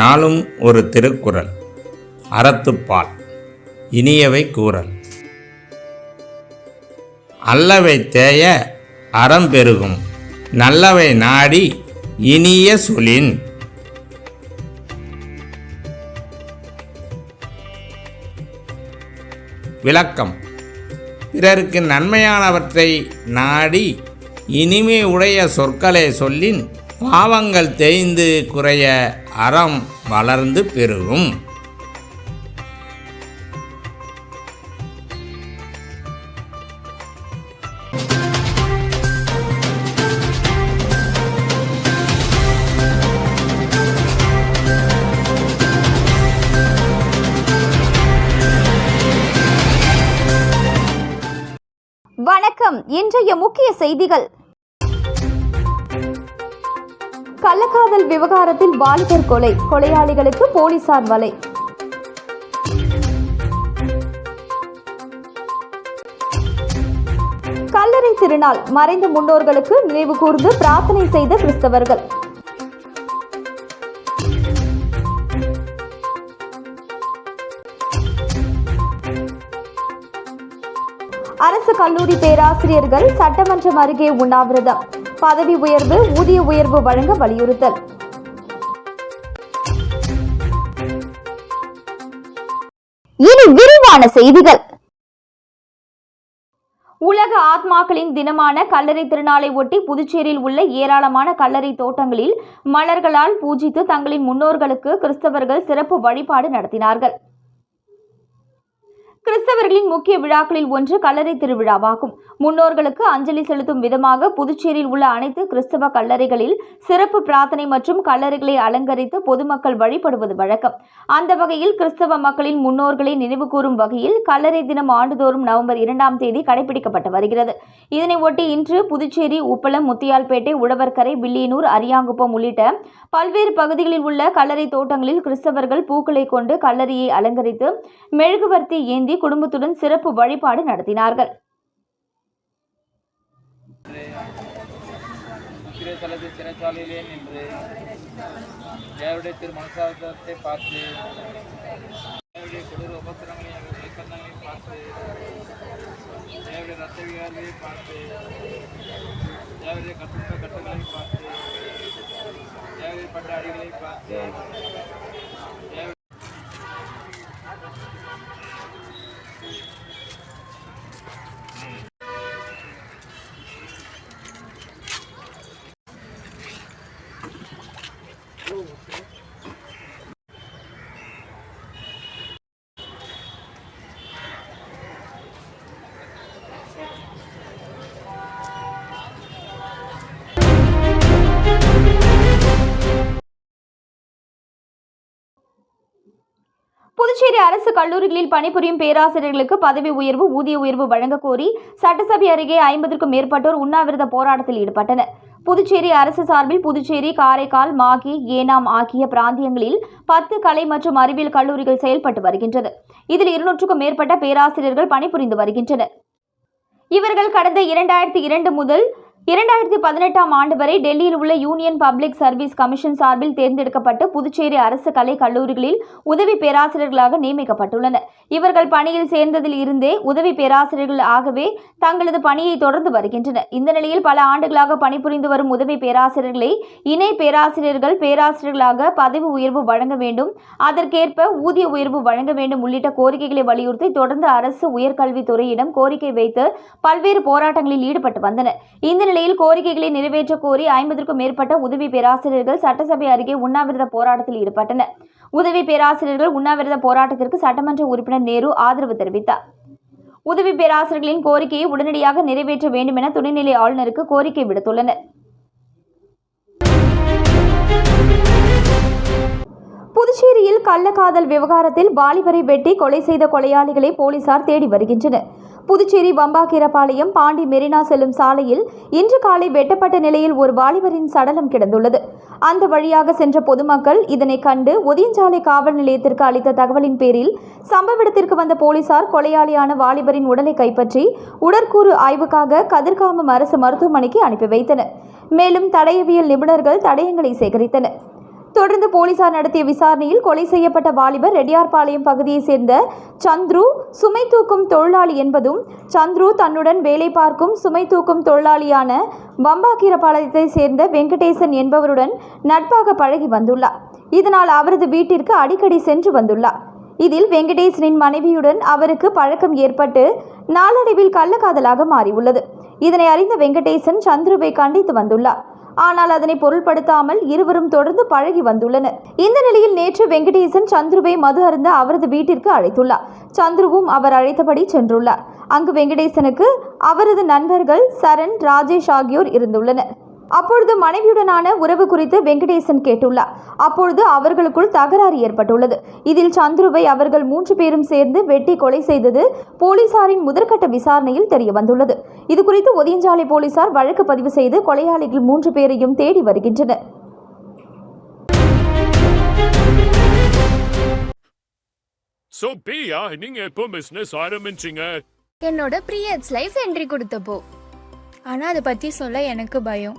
நாளும் ஒரு திருக்குறள் அறத்துப்பால் இனியவை கூறல். அல்லவை தேய அறம் பெருகும் நல்லவை நாடி இனிய சொலின் விளக்கம் பிறருக்கு நன்மையானவற்றை நாடி இனிமை உடைய சொற்களை சொல்லின் பாவங்கள் தேய்ந்து குறைய அறம் வளர்ந்து பெருகும். வணக்கம். இன்றைய முக்கிய செய்திகள். கள்ளக்காதல் விவகாரத்தில் வாலிபர் கொலை. கொலையாளிகளுக்கு போலீசார் வலை. கல்லறை திருநாள். மறைந்த முன்னோர்களுக்கு நினைவு கூர்ந்து பிரார்த்தனை செய்த கிறிஸ்தவர்கள். அரசு கல்லூரி பேராசிரியர்கள் சட்டமன்றம் அருகே உண்ணாவிரதம். பதவி உயர்வு ஊதிய உயர்வு வழங்க வலியுறுத்தல். இனி விரிவான செய்திகள். உலக ஆத்மாக்களின் தினமான கல்லறை திருநாளை ஒட்டி புதுச்சேரியில் உள்ள ஏராளமான கல்லறை தோட்டங்களில் மலர்களால் பூஜித்து தங்களின் முன்னோர்களுக்கு கிறிஸ்தவர்கள் சிறப்பு வழிபாடு நடத்தினார்கள். கிறிஸ்தவர்களின் முக்கிய விழாக்களில் ஒன்று கல்லறை திருவிழாவாகும். முன்னோர்களுக்கு அஞ்சலி செலுத்தும் விதமாக புதுச்சேரியில் உள்ள அனைத்து கிறிஸ்தவ கல்லறைகளில் சிறப்பு பிரார்த்தனை மற்றும் கல்லறைகளை அலங்கரித்து பொதுமக்கள் வழிபடுவது வழக்கம். அந்த வகையில் கிறிஸ்தவ மக்களின் முன்னோர்களை நினைவுகூரும் வகையில் கல்லறை தினம் ஆண்டுதோறும் நவம்பர் இரண்டாம் தேதி கடைபிடிக்கப்பட்டு வருகிறது. இதனை ஒட்டி இன்று புதுச்சேரி உப்பளம் முத்தியால்பேட்டை உழவர்கரை வில்லியனூர் அரியாங்குப்பம் உள்ளிட்ட பல்வேறு பகுதிகளில் உள்ள கல்லறை தோட்டங்களில் கிறிஸ்தவர்கள் பூக்களை கொண்டு கல்லறையை அலங்கரித்து மெழுகுவர்த்தி ஏந்தி ஏந்தி குடும்பத்துடன் சிறப்பு வழிபாடு நடத்தினார்கள். திரைத்தலத்தில் சிறைச்சாலையிலே நின்று தேவருடைய திரு மனசாரத்தை பார்த்து தேவருடைய கொடூர உபத்திரங்களையும் இலக்கணங்களையும் பார்த்து தேவருடைய ரத்த விகாரங்களை பார்த்து தேவருடைய கட்டுண்ட கட்டங்களையும் பார்த்து தேவருடைய அடிகளையும் பார்த்து அரசு கல்லூரிகளில் பணிபுரியும் பேராசிரியர்களுக்கு பதவி உயர்வு ஊதிய உயர்வு வழங்கக் கோரி சட்டசபை அருகே ஐம்பதற்கும் மேற்பட்டோர் உண்ணாவிரத போராட்டத்தில் ஈடுபட்டனர். புதுச்சேரி அரசு சார்பில் புதுச்சேரி காரைக்கால் மாகி ஏனாம் ஆகிய பிராந்தியங்களில் பத்து கலை மற்றும் அறிவியல் கல்லூரிகள் செயல்பட்டு வருகின்றது. இதில் இருநூற்றுக்கும் மேற்பட்ட பேராசிரியர்கள் பணிபுரிந்து வருகின்றனர். இவர்கள் கடந்த இரண்டாயிரத்தி இரண்டு முதல் இரண்டாயிரத்தி பதினெட்டாம் ஆண்டு வரை டெல்லியில் உள்ள யூனியன் பப்ளிக் சர்வீஸ் கமிஷன் சார்பில் தேர்ந்தெடுக்கப்பட்டு புதுச்சேரி அரசு கலை கல்லூரிகளில் உதவி பேராசிரியர்களாக நியமிக்கப்பட்டுள்ளனர். இவர்கள் பணியில் சேர்ந்ததில் இருந்தே உதவி பேராசிரியர்கள் ஆகவே தங்களது பணியை தொடர்ந்து வருகின்றனர். இந்த நிலையில் பல ஆண்டுகளாக பணிபுரிந்து வரும் உதவி பேராசிரியர்களை இணை பேராசிரியர்கள் பேராசிரியர்களாக பதவி உயர்வு வழங்க வேண்டும் அதற்கேற்ப ஊதிய உயர்வு வழங்க வேண்டும் உள்ளிட்ட கோரிக்கைகளை வலியுறுத்தி தொடர்ந்து அரசு உயர்கல்வித்துறையிடம் கோரிக்கை வைத்து பல்வேறு போராட்டங்களில் ஈடுபட்டு வந்தனர். இந்த நிலையில் நிலையில் கோரிக்கைகளை நிறைவேற்ற கோரி ஐம்பதற்கும் மேற்பட்ட உதவி பேராசிரியர்கள் சட்டசபை அருகே உண்ணாவிரத போராட்டத்தில் ஈடுபட்டனர். உதவி பேராசிரியர்கள் உண்ணாவிரத போராட்டத்திற்கு சட்டமன்ற உறுப்பினர் நேரு ஆதரவு தெரிவித்தார். உதவி பேராசிரியர்களின் கோரிக்கையை உடனடியாக நிறைவேற்ற வேண்டும் என துணைநிலை ஆளுநருக்கு கோரிக்கை விடுத்துள்ளனர். புதுச்சேரியில் கள்ளக்காதல் விவகாரத்தில் வாலிபரை வெட்டி கொலை செய்த கொலையாளிகளை போலீசார் தேடி வருகின்றனர். புதுச்சேரி வம்பாக்கீரபாளையம் பாண்டி மெரினா செல்லும் சாலையில் இன்று காலை வெட்டப்பட்ட நிலையில் ஒரு வாலிபரின் சடலம் கிடந்துள்ளது. அந்த வழியாக சென்ற பொதுமக்கள் இதனை கண்டு ஒதியஞ்சாலை காவல் நிலையத்திற்கு அளித்த தகவலின் பேரில் சம்பவ இடத்திற்கு வந்த போலீசார் கொலையாளியான வாலிபரின் உடலை கைப்பற்றி உடற்கூறு ஆய்வுக்காக கதிர்காமம் அரசு மருத்துவமனைக்கு அனுப்பி வைத்தனர். மேலும் தடயவியல் நிபுணர்கள் தடயங்களை சேகரித்தனர். தொடர்ந்து போலீசார் நடத்திய விசாரணையில் கொலை செய்யப்பட்ட வாலிபர் ரெடியார்பாளையம் பகுதியைச் சேர்ந்த சந்துரு சுமை தூக்கும் தொழிலாளி என்பதும் சந்துரு தன்னுடன் வேலை பார்க்கும் சுமை தூக்கும் தொழிலாளியான வம்பாக்கீரபாளையத்தைச் சேர்ந்த வெங்கடேசன் என்பவருடன் நட்பாக பழகி வந்துள்ளார். இதனால் அவரது வீட்டிற்கு அடிக்கடி சென்று வந்துள்ளார். இதில் வெங்கடேசனின் மனைவியுடன் அவருக்கு பழக்கம் ஏற்பட்டு நாளடைவில் கள்ளக்காதலாக மாறியுள்ளது. இதனை அறிந்த வெங்கடேசன் சந்துருவை கண்டித்து வந்துள்ளார். ஆனால் அதனை பொருள்படுத்தாமல் இருவரும் தொடர்ந்து பழகி வந்துள்ளனர். இந்த நிலையில் நேற்று வெங்கடேசன் சந்துருவை மது அருந்த அவரது வீட்டிற்கு அழைத்துள்ளார். சந்துருவும் அவர் அழைத்தபடி சென்றுள்ளார். அங்கு வெங்கடேசனுக்கு அவரது நண்பர்கள் சரண் ராஜேஷ் ஆகியோர் இருந்துள்ளனர். அப்பொழுது மனைவியுடனான உறவு குறித்து வெங்கடேசன் கேட்டுள்ளார். அப்பொழுது அவர்களுக்குள் தகராறு ஏற்பட்டுள்ளது. இதில் சந்துருவை அவர்கள் மூன்று பேரும் சேர்ந்து வெட்டி கொலை செய்தது போலீசாரின் முதற்கட்ட விசாரணையில் தெரிய வந்துள்ளது இது குறித்து ஒதியஞ்சாலை போலீசார் வழக்கு பதிவு செய்து கொலையாளிகள் மூன்று பேரையும் தேடி வருகின்றனர். ஸோ பிரியா நீங்க எப்போ பிசினஸ் ஆரம்பிச்சீங்க? என்னோட ப்ரீயட்ஸ் லைஃப் என்ட்ரி கொடுத்தப்போ. ஆனால் அதை பற்றி சொல்ல எனக்கு பயம்.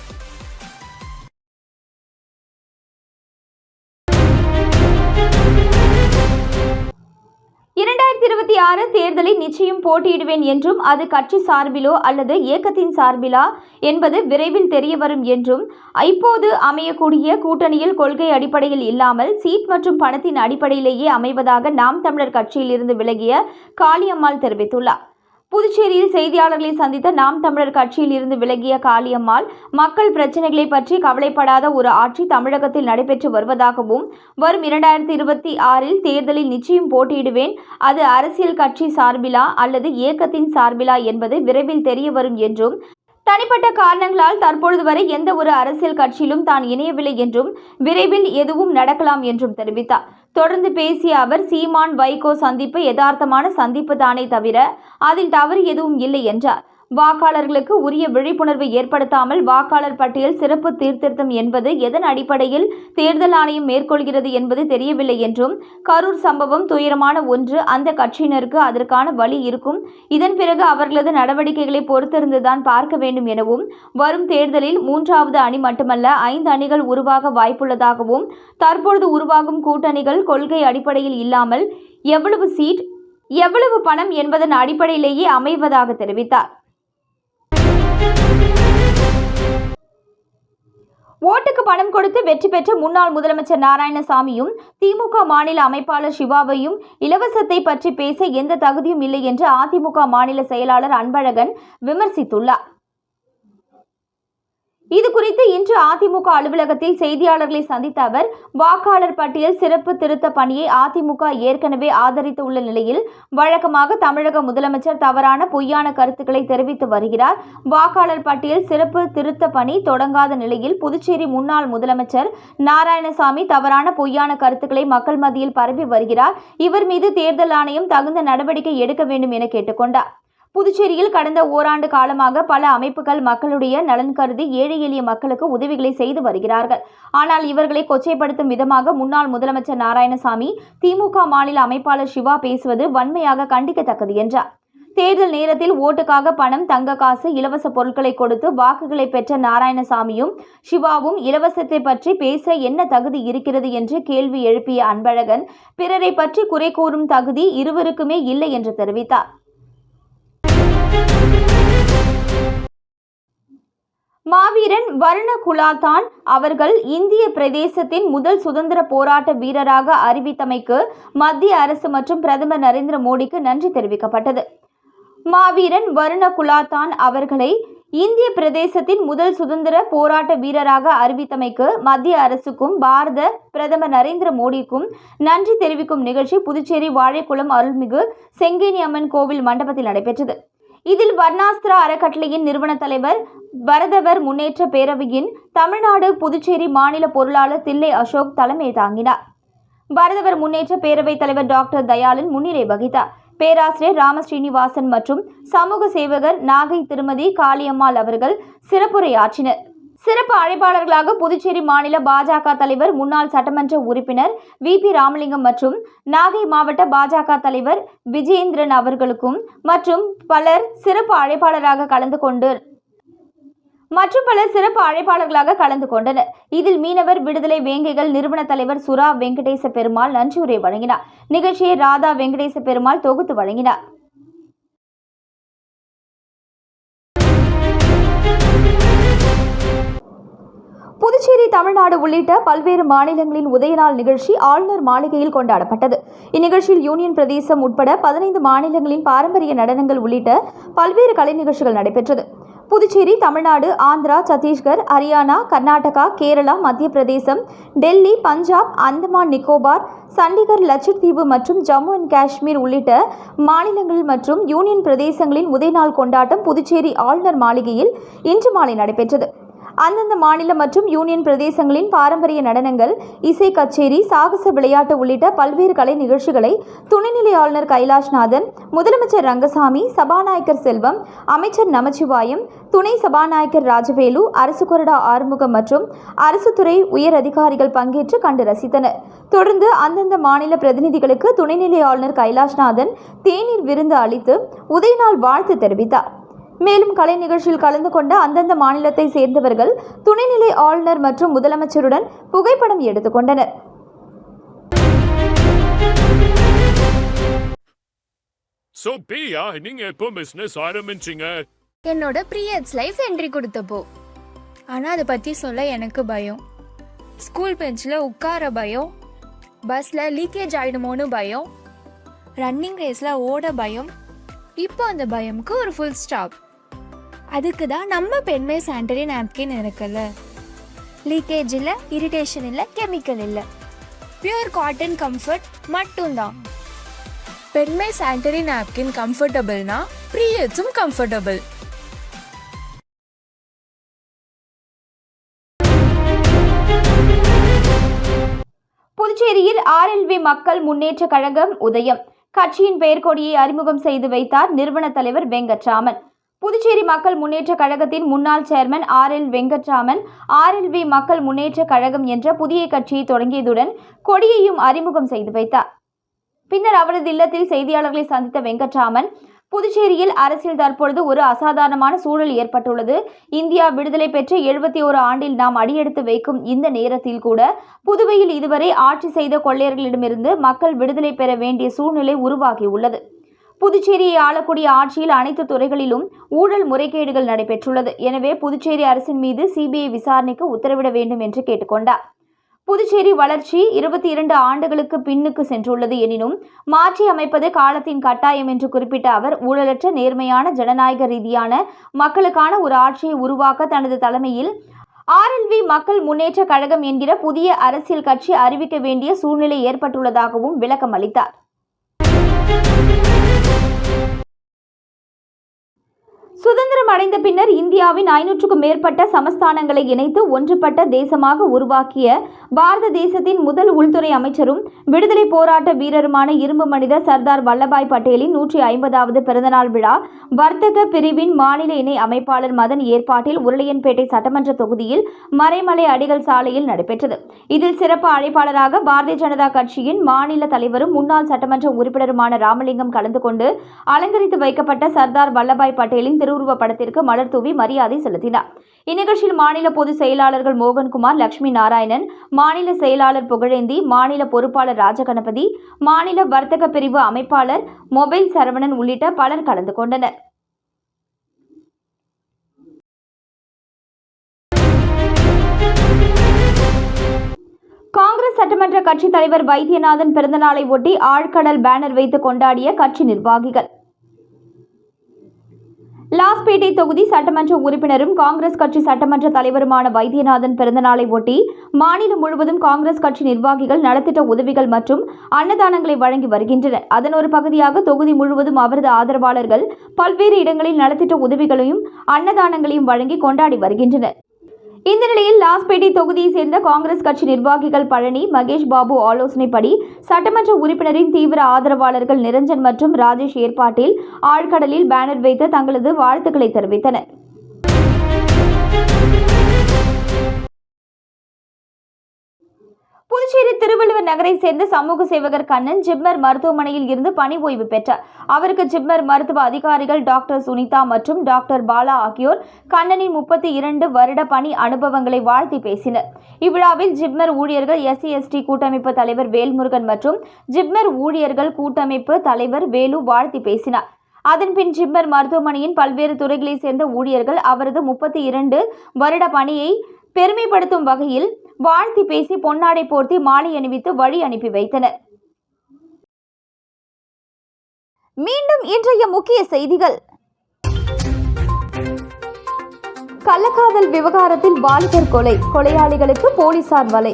ஆறு தேர்தலில் நிச்சயம் போட்டியிடுவேன் என்றும் அது கட்சி சார்பிலோ அல்லது இயக்கத்தின் சார்பிலா என்பது விரைவில் தெரியவரும் என்றும் இப்போது அமையக்கூடிய கூட்டணியில் கொள்கை அடிப்படையில் இல்லாமல் சீட் மற்றும் பணத்தின் அடிப்படையிலேயே அமைவதாக நாம் தமிழர் கட்சியில் இருந்து விலகிய காளியம்மாள் தெரிவித்துள்ளார். புதுச்சேரியில் செய்தியாளர்களை சந்தித்த நாம் தமிழர் கட்சியில் இருந்து விலகிய காளியம்மாள் மக்கள் பிரச்சனைகளை பற்றி கவலைப்படாத ஒரு ஆட்சி தமிழகத்தில் நடைபெற்று வருவதாகவும் வரும் இரண்டாயிரத்தி இருபத்தி ஆறில் தேர்தலில் நிச்சயம் போட்டியிடுவேன் அது அரசியல் கட்சி சார்பிலா அல்லது இயக்கத்தின் சார்பிலா என்பது விரைவில் தெரிய வரும் என்றும் தனிப்பட்ட காரணங்களால் தற்பொழுது வரை எந்த ஒரு அரசியல் கட்சியிலும் தான் இணையவில்லை என்றும் விரைவில் எதுவும் நடக்கலாம் என்றும் தெரிவித்தார். தொடர்ந்து பேசிய அவர் சீமான் வைகோ சந்திப்பு யதார்த்தமான சந்திப்பு தானே தவிர அதில் தவறு எதுவும் இல்லை என்றார். வாக்காளர்களுக்கு உரிய விழிப்புணர்வை ஏற்படுத்தாமல் வாக்காளர் பட்டியல் சிறப்பு தீர்த்திருத்தம் என்பது எதன் அடிப்படையில் தேர்தல் ஆணையம் மேற்கொள்கிறது என்பது தெரியவில்லை என்றும் கரூர் சம்பவம் துயரமான ஒன்று அந்த கட்சியினருக்கு அதற்கான வழி இருக்கும். இதன் பிறகு அவர்களது நடவடிக்கைகளை பொறுத்திருந்துதான் பார்க்க வேண்டும் எனவும் வரும் தேர்தலில் மூன்றாவது அணி மட்டுமல்ல ஐந்து அணிகள் உருவாக வாய்ப்புள்ளதாகவும் தற்பொழுது உருவாகும் கூட்டணிகள் கொள்கை அடிப்படையில் இல்லாமல் எவ்வளவு சீட் எவ்வளவு பணம் என்பதன் அடிப்படையிலேயே அமைவதாக தெரிவித்தார். ஓட்டுக்கு பணம் கொடுத்து வெற்றி பெற்ற முன்னாள் முதலமைச்சர் நாராயணசாமியும் திமுக மாநில அமைப்பாளர் சிவாவையும் இலவசத்தை பற்றி பேச எந்த தகுதியும் இல்லை என்று அதிமுக மாநில செயலாளர் அன்பழகன் விமர்சித்துள்ளார். இது குறித்து இன்று அதிமுக அலுவலகத்தில் செய்தியாளர்களை சந்தித்த அவர் வாக்காளர் பட்டியல் சிறப்பு திருத்த பணியை அதிமுக ஏற்கனவே ஆதரித்து உள்ள நிலையில் வழக்கமாக தமிழக முதலமைச்சர் தவறான பொய்யான கருத்துக்களை தெரிவித்து வருகிறார். வாக்காளர் பட்டியல் சிறப்பு திருத்த பணி தொடங்காத நிலையில் புதுச்சேரி முன்னாள் முதலமைச்சர் நாராயணசாமி தவறான பொய்யான கருத்துக்களை மக்கள் மத்தியில் பரப்பி வருகிறார். இவர் மீது தேர்தல் ஆணையம் தகுந்த நடவடிக்கை எடுக்க வேண்டும் என கேட்டுக்கொண்டார். புதுச்சேரியில் கடந்த ஓராண்டு காலமாக பல அமைப்புகள் மக்களுடைய நலன் கருதி ஏழை எளிய மக்களுக்கு உதவிகளை செய்து வருகிறார்கள். ஆனால் இவர்களை கொச்சைப்படுத்தும் விதமாக முன்னாள் முதலமைச்சர் நாராயணசாமி திமுக மாநில அமைப்பாளர் சிவா பேசுவது வன்மையாக கண்டிக்கத்தக்கது என்றார். தேர்தல் நேரத்தில் ஓட்டுக்காக பணம் தங்க காசு இலவச பொருட்களை கொடுத்து வாக்குகளை பெற்ற நாராயணசாமியும் சிவாவும் இலவசத்தை பற்றி பேச என்ன தகுதி இருக்கிறது என்று கேள்வி எழுப்பிய அன்பழகன் பிறரை பற்றி குறை கூறும் தகுதி இருவருக்குமே இல்லை என்று தெரிவித்தார். மாவீரன் வர்ண குலாதான் அவர்கள் இந்திய பிரதேசத்தின் முதல் சுதந்திர போராட்ட வீரராக அறிவித்தமைக்கு மத்திய அரசு மற்றும் பிரதமர் நரேந்திர மோடிக்கு நன்றி தெரிவிக்கப்பட்டது. மாவீரன் வருண குலாதான் அவர்களை இந்திய பிரதேசத்தின் முதல் சுதந்திர போராட்ட வீரராக அறிவித்தமைக்கு மத்திய அரசுக்கும் பாரத பிரதமர் நரேந்திர மோடிக்கும் நன்றி தெரிவிக்கும் நிகழ்ச்சி புதுச்சேரி வாழைக்குளம் அருள்மிகு செங்கேனி அம்மன் கோவில் மண்டபத்தில் நடைபெற்றது. இதில் வர்ணாஸ்திரா அறக்கட்டளையின் நிறுவன தலைவர் பரதவர் முன்னேற்ற பேரவையின் தமிழ்நாடு புதுச்சேரி மாநில பொருளாளர் தில்லை அசோக் தலைமை தாங்கினார். பரதவர் முன்னேற்ற பேரவைத் தலைவர் டாக்டர் தயாளன் முன்னிலை வகித்தார். பேராசிரியர் ராமஸ்ரீனிவாசன் மற்றும் சமூக சேவகர் நாகை திருமதி காளியம்மாள் அவர்கள் சிறப்புரையாற்றினர். சிறப்பு அழைப்பாளர்களாக புதுச்சேரி மாநில பாஜக தலைவர் முன்னாள் சட்டமன்ற உறுப்பினர் வி. பி. ராமலிங்கம் மற்றும் நாகை மாவட்ட பாஜக தலைவர் விஜயேந்திரன் அவர்களுக்கும் மற்றும் பலர் சிறப்பு அழைப்பாளராக கலந்து கொண்டு மற்றும் பலர் சிறப்பு அழைப்பாளர்களாக கலந்து கொண்டனர். இதில் மீனவர் விடுதலை வேங்கைகள் நிறுவன தலைவர் சுரா வெங்கடேச பெருமாள் நன்றியுரை வழங்கினார். நிகழ்ச்சியை ராதா வெங்கடேச பெருமாள் தொகுத்து வழங்கினார். தமிழ்நாடு உள்ளிட்ட பல்வேறு மாநிலங்களின் உதயநாள் நிகழ்ச்சி ஆளுநர் மாளிகையில் கொண்டாடப்பட்டது. இந்நிகழ்ச்சியில் யூனியன் பிரதேசம் உட்பட பதினைந்து மாநிலங்களின் பாரம்பரிய நடனங்கள் உள்ளிட்ட பல்வேறு கலை நிகழ்ச்சிகள் நடைபெற்றது. புதுச்சேரி தமிழ்நாடு ஆந்திரா சத்தீஸ்கர் ஹரியானா கர்நாடகா கேரளா மத்திய பிரதேசம் டெல்லி பஞ்சாப் அந்தமான் நிக்கோபார் சண்டிகர் லட்சத்தீவு மற்றும் ஜம்மு அண்ட் காஷ்மீர் உள்ளிட்ட மாநிலங்கள் மற்றும் யூனியன் பிரதேசங்களின் உதயநாள் கொண்டாட்டம் புதுச்சேரி ஆளுநர் மாளிகையில் இன்று மாலை நடைபெற்றது. அந்தந்த மாநில மற்றும் யூனியன் பிரதேசங்களின் பாரம்பரிய நடனங்கள் இசை கச்சேரி சாகச விளையாட்டு உள்ளிட்ட பல்வேறு கலை நிகழ்ச்சிகளை துணைநிலை ஆளுநர் கைலாஷ்நாதன் முதலமைச்சர் ரங்கசாமி சபாநாயகர் செல்வம் அமைச்சர் நமச்சிவாயம் துணை சபாநாயகர் ராஜவேலு அரசு கொறடா ஆறுமுகம் மற்றும் அரசு துறை உயர் அதிகாரிகள் பங்கேற்று கண்டு ரசித்தனர். தொடர்ந்து அந்தந்த மாநில பிரதிநிதிகளுக்கு துணைநிலை ஆளுநர் கைலாஷ்நாதன் தேநீர் விருந்து அளித்து உதயநாள் வாழ்த்து தெரிவித்தார். மேலும் கலை நிகழ்ச்சியில் கலந்து கொண்ட அந்தந்த மாநிலத்தை சேர்ந்தவர்கள் துணைநிலை ஆளுநர் மற்றும் முதலமைச்சருடன் புகைப்படம் எடுத்துக்கொண்டனர் So, பிரியா நீங்க எப்போ பிசினஸ் ஆரம்பிச்சீங்க? என்னோட ப்ரீயட்ஸ் லைஃப் என்ட்ரி கொடுத்தப்போ. ஆனால் அதை பற்றி சொல்ல எனக்கு பயம். ஸ்கூல் பெஞ்சில் உட்கார பயம். பஸ்ஸில் லீக்கேஜ் ஆகிடுமோன்னு பயம். ரன்னிங் ரேஸில் ஓட பயம். இப்போ அந்த பயம்க்கு ஒரு ஃபுல் ஸ்டாப் அதுக்கு தான் நம்ம பெண்மை சாண்டரி நாப்கின் இருக்குல்ல. லீக்கேஜ் இல்லை இரிட்டேஷன் இல்லை கெமிக்கல் இல்லை. பியூர் காட்டன் கம்ஃபர்ட் மட்டும்தான். பெண்மை சாண்டரி நாப்கின் கம்ஃபர்டபுள்னா ப்ரீயட்ஸும் கம்ஃபர்டபுள் புதுச்சேரியில் ஆர்எல்வி மக்கள் முன்னேற்ற கழகம் உதயம். கட்சியின் பெயர் கொடியை அறிமுகம் செய்து வைத்தார் நிறுவன தலைவர் வெங்கட்ராமன். புதுச்சேரி மக்கள் முன்னேற்ற கழகத்தின் முன்னாள் chairman R L Venkatraman RLV Makkal Munnetra Kazhagam என்ற புதிய கட்சியை தொடங்கியதுடன் கொடியையும் அறிமுகம் செய்து வைத்தார். பின்னர் அவரது இல்லத்தில் செய்தியாளர்களை சந்தித்த வெங்கட்ராமன் புதுச்சேரியில் அரசியல் தற்பொழுது ஒரு அசாதாரணமான சூழல் ஏற்பட்டுள்ளது. இந்தியா விடுதலை பெற்று எழுபத்தி ஓரு ஆண்டில் நாம் அடியெடுத்து வைக்கும் இந்த நேரத்தில் கூட புதுவையில் இதுவரை ஆட்சி செய்த கொள்ளையர்களிடமிருந்து மக்கள் விடுதலை பெற வேண்டிய சூழ்நிலை உருவாகியுள்ளது. புதுச்சேரியை ஆளக்கூடிய ஆட்சியில் அனைத்து துறைகளிலும் ஊழல் முறைகேடுகள் நடைபெற்றுள்ளது. எனவே புதுச்சேரி அரசின் மீது சிபிஐ விசாரணைக்கு உத்தரவிட வேண்டும் என்று கேட்டுக்கொண்டார். புதுச்சேரி வளர்ச்சி இருபத்தி இரண்டு ஆண்டுகளுக்கு பின்னுக்கு சென்றுள்ளது எனினும் மாற்றி அமைப்பது காலத்தின் கட்டாயம் என்று குறிப்பிட்ட அவர் ஊழலற்ற நேர்மையான ஜனநாயக ரீதியான மக்களுக்கான ஒரு ஆட்சியை உருவாக்க தனது தலைமையில் ஆர்எல்வி மக்கள் முன்னேற்ற கழகம் என்கிற புதிய அரசியல் கட்சி அறிவிக்க வேண்டிய சூழ்நிலை ஏற்பட்டுள்ளதாகவும் விளக்கம் அளித்தார் சுதந்திரம் அடைந்த பின்னர் இந்தியாவின் ஐநூற்றுக்கும் மேற்பட்ட சமஸ்தானங்களை இணைத்து ஒன்றுபட்ட தேசமாக உருவாக்கிய பாரத தேசத்தின் முதல் உள்துறை அமைச்சரும் விடுதலை போராட்ட வீரருமான இரும்பு மனிதர் சர்தார் வல்லபாய் பட்டேலின் நூற்றி ஐம்பதாவது பிறந்தநாள் விழா வர்த்தக பிரிவின் மாநில இணை அமைப்பாளர் மதன் ஏற்பாட்டில் உருளையன்பேட்டை சட்டமன்ற தொகுதியில் மறைமலை அடிகள் சாலையில் நடைபெற்றது. இதில் சிறப்பு அழைப்பாளராக பாரதிய ஜனதா கட்சியின் மாநில தலைவரும் முன்னாள் சட்டமன்ற உறுப்பினருமான ராமலிங்கம் கலந்து கொண்டு அலங்கரித்து வைக்கப்பட்ட சர்தார் வல்லபாய் பட்டேலின் திருவுருவ படத்திற்கு மலர் தூவி மரியாதை செலுத்தினார். இந்நிகழ்ச்சியில் மாநில பொதுச் செயலாளர்கள் மோகன்குமார் லட்சுமி நாராயணன் மாநில செயலாளர் புகழேந்தி மாநில பொறுப்பாளர் ராஜகணபதி மாநில வர்த்தக பிரிவு அமைப்பாளர் மொபைல் சரவணன் உள்ளிட்ட பலர் கலந்து கொண்டனர். காங்கிரஸ் சட்டமன்ற கட்சித் தலைவர் வைத்தியநாதன் பிறந்தநாளை ஒட்டி ஆழ்கடல் பேனர் வைத்து கொண்டாடிய கட்சி நிர்வாகிகள். லாஸ்பேட்டை தொகுதி சட்டமன்ற உறுப்பினரும் காங்கிரஸ் கட்சி சட்டமன்ற தலைவருமான வைத்தியநாதன் பிறந்தநாளை ஒட்டி மாநிலம் முழுவதும் காங்கிரஸ் கட்சி நிர்வாகிகள் நலத்திட்ட உதவிகள் மற்றும் அன்னதானங்களை வழங்கி வருகின்றனர். அதன் ஒரு பகுதியாக தொகுதி முழுவதும் அவரது ஆதரவாளர்கள் பல்வேறு இடங்களில் நலத்திட்ட உதவிகளையும் அன்னதானங்களையும் வழங்கி கொண்டாடி வருகின்றனர். இந்த நிலையில் லாஸ்பேட்டை தொகுதியை சேர்ந்த காங்கிரஸ் கட்சி நிர்வாகிகள் பழனி மகேஷ் பாபு ஆலோசனைப்படி சட்டமன்ற உறுப்பினரின் தீவிர ஆதரவாளர்கள் நிரஞ்சன் மற்றும் ராஜேஷ் ஏற்பாட்டில் ஆழ்கடலில் பேனர் வைத்து தங்களது வாழ்த்துக்களை தெரிவித்தனர். புதுச்சேரி திருவள்ளுவர் நகரை சேர்ந்த சமூக சேவகர் கண்ணன் ஜிப்மர் மருத்துவமனையில் இருந்து பணி ஓய்வு பெற்றார். அவருக்கு ஜிப்மர் மருத்துவ அதிகாரிகள் டாக்டர் சுனிதா மற்றும் டாக்டர் பாலா ஆகியோர் கண்ணனின் முப்பத்தி இரண்டு வருட பணி அனுபவங்களை வாழ்த்தி பேசினர். இவ்விழாவில் ஜிப்மர் ஊழியர்கள் எஸ்சி எஸ்டி கூட்டமைப்பு தலைவர் வேல்முருகன் மற்றும் ஜிப்மர் ஊழியர்கள் கூட்டமைப்பு தலைவர் வேலு வாழ்த்தி பேசினார். அதன்பின் ஜிப்மர் மருத்துவமனையின் பல்வேறு துறைகளைச் சேர்ந்த ஊழியர்கள் அவரது முப்பத்தி இரண்டு வருட பணியை பெருமைப்படுத்தும் வகையில் வாழ்த்தி பேசி பொன்னாடை போர்த்தி மாலை அணிவித்து வழி அனுப்பி வைத்தனர். மீண்டும் இன்றைய முக்கிய செய்திகள். கள்ளக்காதல் விவகாரத்தில் வாலிபர் கொலை கொலையாளிகளுக்கு போலீசார் வலை.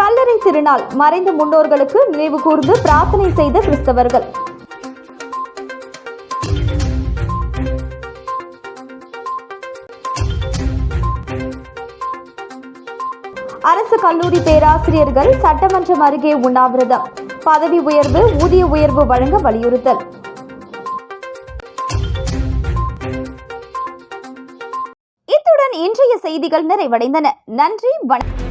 கல்லறை திருநாள் மறைந்த முன்னோர்களுக்கு நினைவு கூர்ந்து பிரார்த்தனை செய்த கிறிஸ்தவர்கள். கல்லூரி பேராசிரியர்கள் சட்டமன்றம் அருகே உண்ணாவிரதம். பதவி உயர்வு ஊதிய உயர்வு வழங்க வலியுறுத்தல். இத்துடன் இன்றைய செய்திகள் நிறைவடைந்தன. நன்றி வணக்கம்.